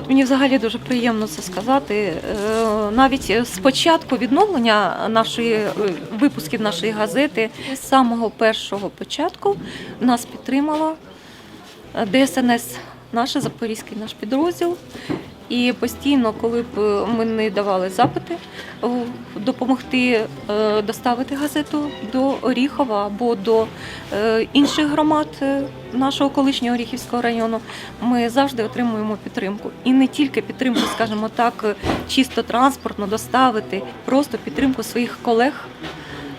тут мені взагалі дуже приємно це сказати. Е, Навіть з початку відновлення нашої е, випусків нашої газети, з самого першого початку нас підтримала е, ДСНС, наш запорізький наш підрозділ. І постійно, коли б е, ми не давали запити, е, допомогти е, доставити газету до Оріхова або до інших громад нашого колишнього Оріхівського району, ми завжди отримуємо підтримку. І не тільки підтримку, скажімо так, чисто транспортно доставити, просто підтримку своїх колег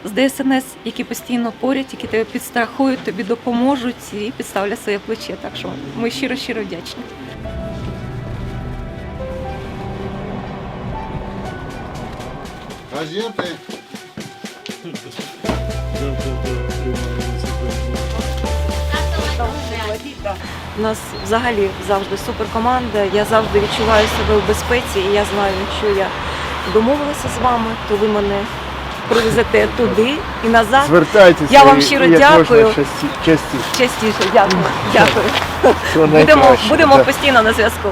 з ДСНС, які постійно поряд, які тебе підстрахують, тобі допоможуть і підставлять своє плече. Так що ми щиро щиро вдячні. Газети. У нас взагалі завжди суперкоманда. Я завжди відчуваю себе в безпеці, і я знаю, якщо я домовилася з вами, то ви мене привезете туди і назад. Звертайтеся. Я вам щиро і як дякую. Можна часті- частіше. Частіше, дякую. Дякую. Всього Будемо, найкращого. будемо Да. постійно на зв'язку.